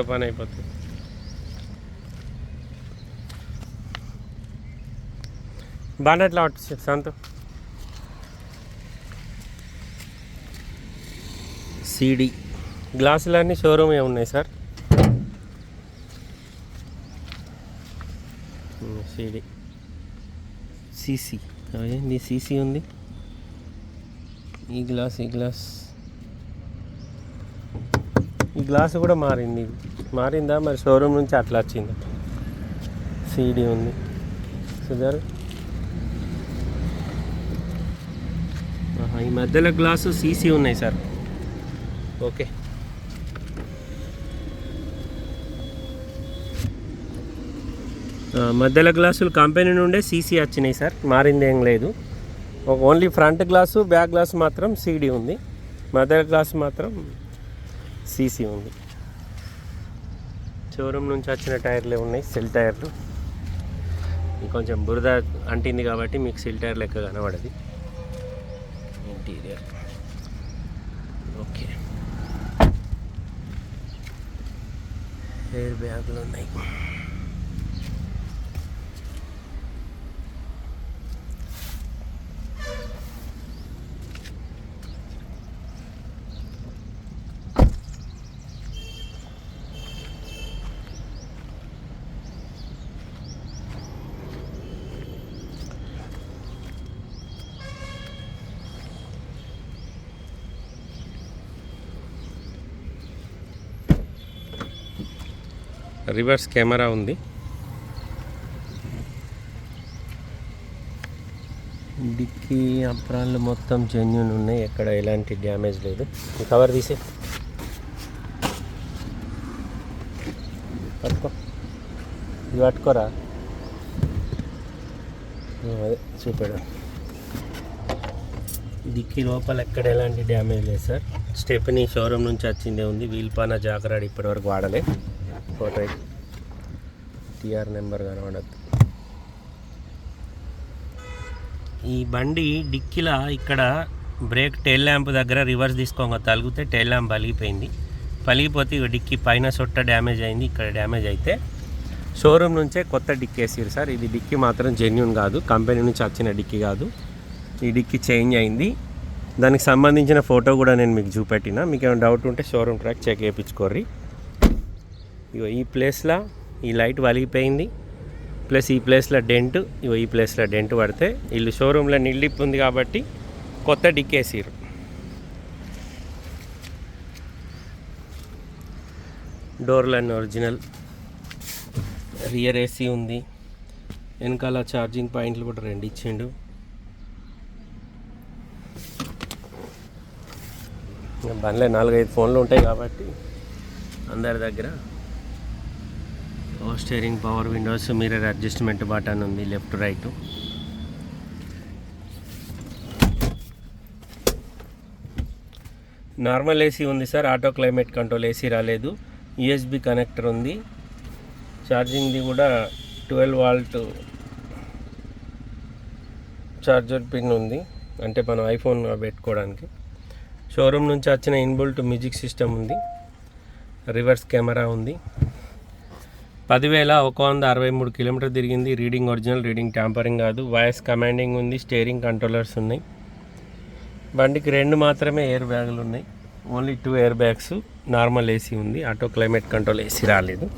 పని అయిపోతుంది. బాగా వచ్చి శాంత? సిడి. గ్లాసులన్నీ షోరూమే ఉన్నాయి సార్. సిడి. సీసీ. ఏంది? సీసీ ఉంది. ఈ గ్లాస్ ఈ గ్లాస్. ఈ గ్లాస్ కూడా మారింది. మారిందా? మరి షోరూమ్ నుంచి అట్లా వచ్చింది? సీడీ ఉంది. సుధారు? ఈ మధ్యలో గ్లాసు సీసీ ఉన్నాయి సార్. ఓకే. మధ్యలో గ్లాసులు కంపెనీ నుండే సీసీ వచ్చినాయి సార్. మారింది ఏం లేదు. Only front glass back glass మాత్రం సీడీ ఉంది. మధ్యలో గ్లాస్ మాత్రం సీసీ ఉంది. షోరూమ్ నుంచి వచ్చిన టైర్లే ఉన్నాయి సెల్ టైర్లు. కొంచెం బురద అంటింది కాబట్టి మీకు సెల్ టైర్ లెక్క కనబడది. ఇంటీరియర్ ఓకే ఎయిర్ బ్యాగ్లు ఉన్నాయి. రివర్స్ కెమెరా ఉంది. డిక్కీ అప్రాళ్ళు మొత్తం జెన్యున్ ఉన్నాయి. ఎక్కడ ఎలాంటి డ్యామేజ్ లేదు. కవర్ తీసే. పట్టుకో. ఇది పట్టుకోరా. అదే చూపాడు. డిక్కీ లోపల ఎక్కడ ఎలాంటి డ్యామేజ్ లేదు సార్. స్టెప్ని షోరూమ్ నుంచి వచ్చిందే ఉంది. వీల్ పాన జాగ్రత్త ఇప్పటివరకు వాడలే. ఫోటో టిఆర్ నెంబర్ కనబడద్దు. ఈ బండి డిక్కిలా ఇక్కడ బ్రేక్ టెయిల్ ల్యాంప్ దగ్గర రివర్స్ తీసుకోగా తలిగితే టెయిల్ ల్యాంప్ పలిగిపోయింది. పలిగిపోతే ఇక డిక్కీ పైన సొట్ట డ్యామేజ్ అయింది ఇక్కడ డ్యామేజ్ అయితే షోరూమ్ నుంచే కొత్త డిక్కీ వేసారు సార్. ఇది డిక్కీ మాత్రం జెన్యున్ కాదు కంపెనీ నుంచి వచ్చిన డిక్కీ కాదు. ఈ డిక్కీ చేంజ్ అయింది. దానికి సంబంధించిన ఫోటో కూడా నేను మీకు చూపెట్టిన. మీకు ఏమైనా డౌట్ ఉంటే షోరూమ్ ట్రాక్ చెక్ చేయించుకోర్రి. ఇగో ఈ ప్లేస్లో ఈ లైట్ వలిగిపోయింది. ప్లస్ ఈ ప్లేస్లో డెంట్ ఇవో ఈ ప్లేస్లో డెంట్ పడితే వీళ్ళు షోరూంలో నిల్లిప్ ఉంది కాబట్టి కొత్త డిక్కేసిరు డోర్లన్నీ ఒరిజినల్. రియర్ ఏసీ ఉంది. వెనకాల ఛార్జింగ్ పాయింట్లు కూడా రెండు ఇచ్చిండు. బండ్లే నాలుగైదు ఫోన్లు ఉంటాయి కాబట్టి అందరి దగ్గర power steering power windows mirror adjustment button ఉంది లెఫ్ట్ రైట్. నార్మల్ ఏసీ ఉంది sir auto climate control AC రాలేదు. యూఎస్బి కనెక్టర్ ఉంది. ఛార్జింగ్ది కూడా ట్వెల్వ్ వాల్ట్ ఛార్జర్ పిన్ ఉంది. అంటే మనం ఐఫోన్ పెట్టుకోవడానికి. షోరూమ్ నుంచి వచ్చిన ఇన్బుల్ట్ మ్యూజిక్ సిస్టమ్ ఉంది. రివర్స్ కెమెరా ఉంది. పదివేల ఒక వంద అరవై మూడు కిలోమీటర్ తిరిగింది. రీడింగ్ ఒరిజినల్ రీడింగ్ ట్యాంపరింగ్ కాదు. వాయిస్ కమాండింగ్ ఉంది స్టీరింగ్ కంట్రోలర్స్ ఉన్నాయి. బండికి రెండు మాత్రమే ఎయిర్ బ్యాగులు ఉన్నాయి. Only two air bags normal AC ఉంది. ఆటో క్లైమేట్ కంట్రోల్ ఏసీ రాలేదు.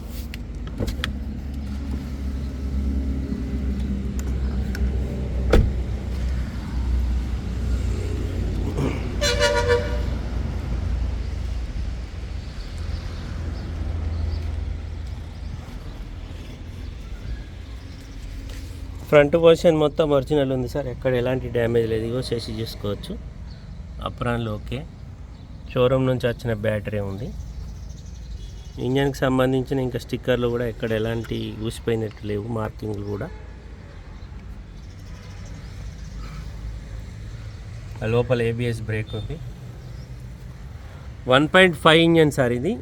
ఫ్రంట్ పొజిషన్ మొత్తం ఒరిజినల్ ఉంది సార్. ఎక్కడ ఎలాంటి డ్యామేజ్ లేదు. ఇగో చేసి చూసుకోవచ్చు. అప్రాన్లు ఓకే. షోరూమ్ నుంచి వచ్చిన బ్యాటరీ ఉంది. ఇంజన్కి సంబంధించిన ఇంకా స్టిక్కర్లు కూడా ఎక్కడ ఎలాంటి ఊసిపోయినట్టు లేవు. మార్కింగ్లు కూడా. లోపల ఏబిఎస్ బ్రేక్ ఉంది. One point five engine sir ఇది.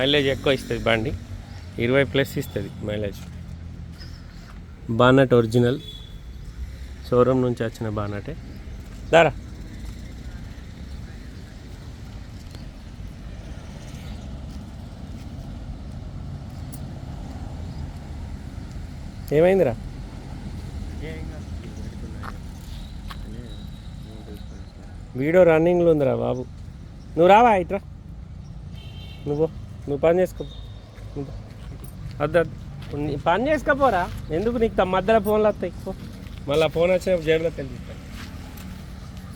మైలేజ్ ఎక్కువ ఇస్తుంది బండి. ఇరవై ప్లస్ ఇస్తుంది మైలేజ్. Bonnet original. షోరూమ్ నుంచి వచ్చిన బానటే. దారా. ఏమైందిరా? వీడియో రన్నింగ్లో ఉందిరా బాబు. నువ్వు రావా ఇట్రా? నువ్వు నువ్వు పని చేసుకో. వద్దు అద్దు. నీ పని చేసుకోపోరా ఎందుకు నీకు త- మధ్యలో ఫోన్లు వస్తాయి. మళ్ళీ ఫోన్ వచ్చినప్పుడు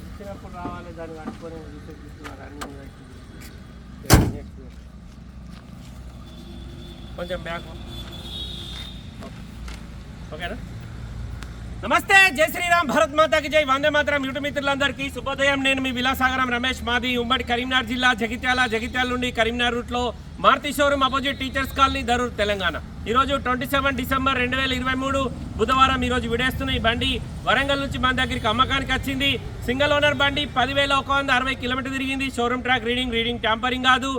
ఇచ్చినప్పుడు రావాలి దాన్ని కట్టుకొని రన్నింగ్ పెట్టి. కొంచెం బ్యాక్ ఓకేనా నమస్తే జై శ్రీరామ్ భరత్ మాతాకి జై వందే మాత్రం యూట్యూబ్ మిత్రులందరికీ శుభోదయం నేను మీ విలాసాగరం రమేష్ మాది ఉమ్మడి కరీంనగర్ జిల్లా జగిత్యాల జగిత్యాల నుండి కరీంనగర్ రూట్లో Maruti showroom opposite teachers colony Dharur Telangana. ఈరోజు ట్వంటీ సెవెన్ డిసెంబర్ రెండు వేల ఇరవై మూడు బుధవారం ఈరోజు విడేస్తున్న ఈ బండి వరంగల్ నుంచి మన దగ్గరికి అమ్మకానికి వచ్చింది. సింగిల్ ఓనర్ బండి పదివేల ఒక వంద అరవై కిలోమీటర్ తిరిగింది. Showroom track reading reading tampering కాదు.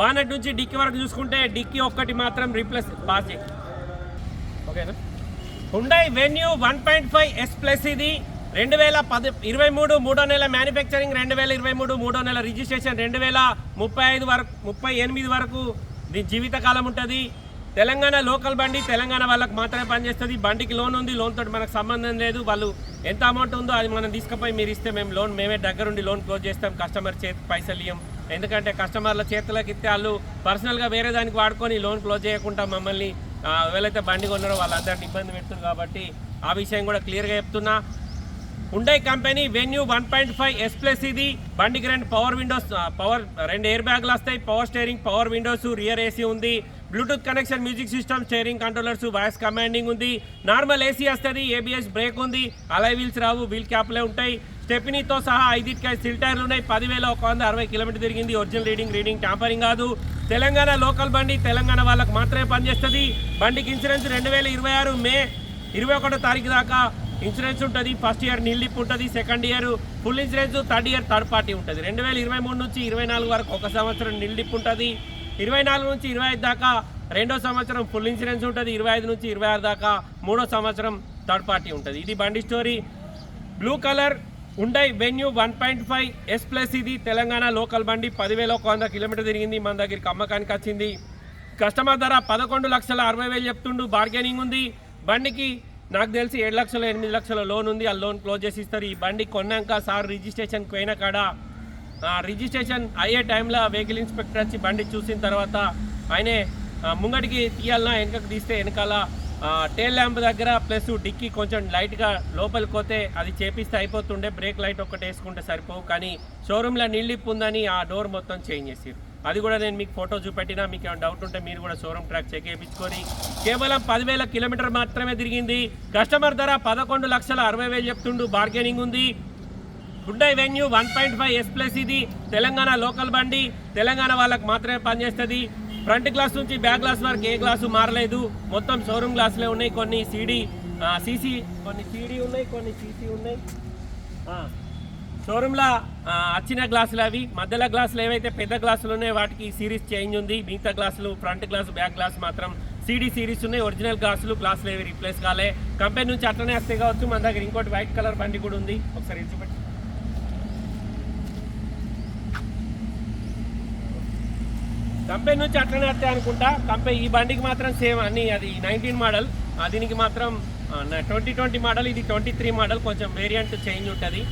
బానెట్ నుంచి డిక్కీ వరకు చూసుకుంటే డిక్కీ ఒక్కటి మాత్రం రీప్లేస్ పాస్. ఓకేనా? Hyundai Venue one point five S plus ఇది. రెండు వేల పది ఇరవై మూడు మూడో నెల మ్యానుఫ్యాక్చరింగ్ రెండు వేల ఇరవై మూడు మూడో నెల రిజిస్ట్రేషన్ రెండు వేల ముప్పై ఐదు వరకు ముప్పై ఎనిమిది వరకు దీని జీవితకాలం ఉంటుంది. తెలంగాణ లోకల్ బండి తెలంగాణ వాళ్ళకి మాత్రమే పనిచేస్తుంది. బండికి లోన్ ఉంది లోన్ తోటి మనకు సంబంధం లేదు. వాళ్ళు ఎంత అమౌంట్ ఉందో అది మనం తీసుకుపోయి మీరు ఇస్తే మేము లోన్ మేమే దగ్గరుండి లోన్ క్లోజ్ చేస్తాం. కస్టమర్ చేతి పైసలు ఇయ్యం. ఎందుకంటే కస్టమర్ల చేతులకు ఇస్తే వాళ్ళు పర్సనల్గా వేరే దానికి వాడుకొని లోన్ క్లోజ్ చేయకుండా మమ్మల్ని ఎవరైతే బండి కొన్నారో వాళ్ళందరిని ఇబ్బంది పెడుతుంది కాబట్టి ఆ విషయం కూడా క్లియర్గా చెప్తున్నా. Hyundai company Venue one point five S plus ఇది. బండికి రెండు పవర్ విండోస్ పవర్ రెండు ఎయిర్ బ్యాగ్లు వస్తాయి. Power steering power windows rear AC ఉంది. Bluetooth connection music system steering controllers voice commanding ఉంది. నార్మల్ ఏసీ వస్తుంది ఏబిఎస్ బ్రేక్ ఉంది. అలై వీల్స్ రావు వీల్ క్యాప్లే ఉంటాయి. స్టెపినీతో సహా ఐదింటికి సిల్ టైర్లు ఉన్నాయి. పదివేల ఒక వంద అరవై కిలోమీటర్ తిరిగింది. ఒరిజినల్ రీడింగ్ రీడింగ్ ట్యాంపరింగ్ కాదు. తెలంగాణ లోకల్ బండి తెలంగాణ వాళ్ళకి మాత్రమే పనిచేస్తుంది. బండికి ఇన్సూరెన్స్ రెండు వేల ఇరవై ఆరు మే ఇరవై ఒకటో తారీఖు దాకా. ఇన్సూరెన్స్ ఉంటుంది ఫస్ట్ ఇయర్ నిల్లిప్ ఉంటుంది second year full insurance third year third party ఉంటుంది. రెండు వేల ఇరవై మూడు నుంచి ఇరవై నాలుగు వరకు ఒక సంవత్సరం నిల్లిప్ ఉంటుంది ఇరవై నాలుగు నుంచి ఇరవై ఐదు దాకా రెండో సంవత్సరం ఫుల్ ఇన్సూరెన్స్ ఉంటుంది ఇరవై ఐదు నుంచి ఇరవై ఆరు దాకా మూడో సంవత్సరం థర్డ్ పార్టీ ఉంటుంది. ఇది బండి story. Blue colour Hyundai Venue one point five S plus ఇది తెలంగాణ లోకల్ బండి పదివేల ఒక వంద కిలోమీటర్ తిరిగింది మన దగ్గరికి అమ్మకానికి వచ్చింది. కస్టమర్ ధర పదకొండు లక్షల అరవై వేలు చెప్తుండు బార్గెనింగ్ ఉంది. బండికి నాకు తెలిసి ఏడు లక్షల ఎనిమిది లక్షల లోన్ ఉంది. ఆ లోన్ క్లోజ్ చేసి ఇస్తారు. ఈ బండి కొన్నాక సార్ రిజిస్ట్రేషన్కి పోయిన కాడ ఆ, రిజిస్ట్రేషన్ అయ్యే టైంలో వెహికల్ ఇన్స్పెక్టర్ వచ్చి బండి చూసిన తర్వాత ఆయనే ముంగటికి తీయాలన్నా వెనకకు తీస్తే వెనకాల టేల్ ల్యాంప్ దగ్గర ప్లస్ డిక్కీ కొంచెం లైట్గా లోపలికి పోతే అది చేపిస్తే అయిపోతుండే. బ్రేక్ లైట్ ఒక్కటి వేసుకుంటే సరిపోవు. కానీ షోరూంలో నీళ్ళిప్పు ఉందని ఆ డోర్ మొత్తం చేంజ్ చేసారు అది కూడా నేను మీకు ఫోటో చూపెట్టినా మీకు ఏమైనా డౌట్ ఉంటే మీరు కూడా షోరూమ్ ట్రాక్ చెక్ చేయించుకొని కేవలం పదివేల కిలోమీటర్ మాత్రమే తిరిగింది. కస్టమర్ ధర పదకొండు లక్షల అరవై వేలు చెప్తుండు బార్గెనింగ్ ఉంది. Hyundai Venue one point five S plus ఇది. తెలంగాణ లోకల్ బండి తెలంగాణ వాళ్ళకి మాత్రమే పనిచేస్తుంది. ఫ్రంట్ గ్లాస్ నుంచి బ్యాక్ గ్లాస్ వరకు ఏ గ్లాసు మారలేదు. మొత్తం షోరూమ్ గ్లాసులే ఉన్నాయి. కొన్ని సీడీ సీసీ కొన్ని సీడీ ఉన్నాయి కొన్ని సీసీ ఉన్నాయి. షోరూంలో ఆ, వచ్చిన గ్లాసులు అవి మధ్యలో గ్లాసులు ఏవైతే పెద్ద గ్లాసులు ఉన్నాయో వాటికి సిరీస్ చేంజ్ ఉంది. మిగతా గ్లాసులు ఫ్రంట్ గ్లాస్ బ్యాక్ గ్లాస్ మాత్రం సీడీ సిరీస్ ఉన్నాయి. ఒరిజినల్ గ్లాసులు గ్లాసులు ఏవి రీప్లేస్ కాలే. కంపెనీ నుంచి అట్లనే వస్తాయి కావచ్చు మన దగ్గర ఇంకోటి వైట్ కలర్ బండి కూడా ఉంది. ఒకసారి ఇది చూపెట్టి. కంపెనీ నుంచి అట్లనే వస్తాయి అనుకుంటా. కంపెనీ ఈ బండికి మాత్రం సేమ్ అన్ని అది నైన్టీన్ మోడల్. దీనికి మాత్రం ట్వంటీ ట్వంటీ మోడల్ ఇది ట్వంటీ త్రీ మోడల్. కొంచెం వేరియంట్ చేంజ్ ఉంటుంది.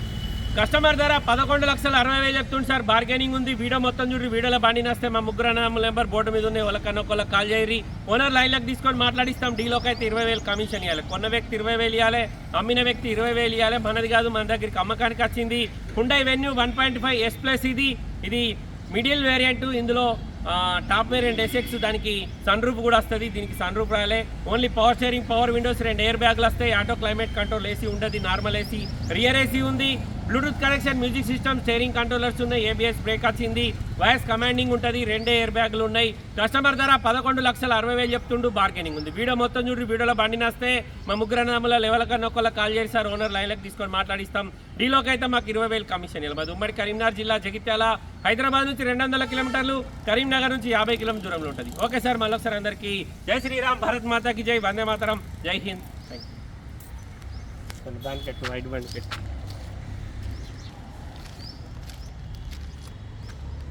కస్టమర్ ధర పదకొండు లక్షల అరవై వేలు చెప్తుంది సార్. బార్గెనింగ్ ఉంది. వీడియో మొత్తం చూడండి వీడియోలో బండి నస్తే మా ముగ్గురు అన్న నెంబర్ బోర్డు మీద ఉన్నాయి. వాళ్ళకన్నా ఒకళ్ళకి కాల్ చేయరి ఓనర్ లైన్లకు తీసుకొని మాట్లాడిస్తాం. డీలోకి అయితే ఇరవై వేలు కమిషన్ ఇవ్వాలి కొన్న వ్యక్తి ఇరవై వేలు ఇవ్వాలి అమ్మిన వ్యక్తి ఇరవై వేలు ఇవ్వాలి మనది కాదు మన దగ్గరికి అమ్మకానికి వచ్చింది. Hyundai Venue one point five S plus ఇది. ఇది మిడిల్ వేరియంట్. ఇందులో టాప్ వేరియంట్ ఎస్ఎక్స్ దానికి సన్ రూఫ్ కూడా వస్తుంది. దీనికి సన్ రూఫ్ రాలే only power steering power windows రెండు ఎయిర్ బ్యాగ్లు వస్తాయి. ఆటో క్లైమేట్ కంట్రోల్ ఏసీ ఉంటుంది నార్మల్ ఏసీ రియర్ ఏసీ ఉంది. Bluetooth connection music system steering controllers ఉన్నాయి ఏబిఎస్ బ్రేక్ వచ్చింది వాయిస్ కమాండింగ్ ఉంటుంది రెండే ఎయిర్ బ్యాగులు ఉన్నాయి. కస్టమర్ ధర పదకొండు లక్షల అరవై వేలు చెప్తుండు బార్గెనింగ్ ఉంది. వీడియో మొత్తం చూడు వీడియోలో బండి నస్తే మా ముగ్గురు నామల లెవెల్ కన్నా ఒకళ్ళ కాల్ సార్ ఓనర్ లైన్లకు తీసుకొని మాట్లాడిస్తాం. డీలోకి అయితే మాకు ఇరవై వేలు కమిషన్ ఇవ్వాలి ఉమ్మడి కరీంనగర్ జిల్లా జగిత్యాల హైదరాబాద్ నుంచి రెండు వందల కిలోమీటర్లు కరీంనగర్ నుంచి యాభై కిలోమీటర్ దూరంలో ఉంటుంది. ఓకే సార్ మళ్ళొకసారి అందరికీ జై శ్రీరామ్ భారత్ మాతాకి జై వందే మాతరం జై హింద్. థ్యాంక్ యూ దానికి వైట్ బండి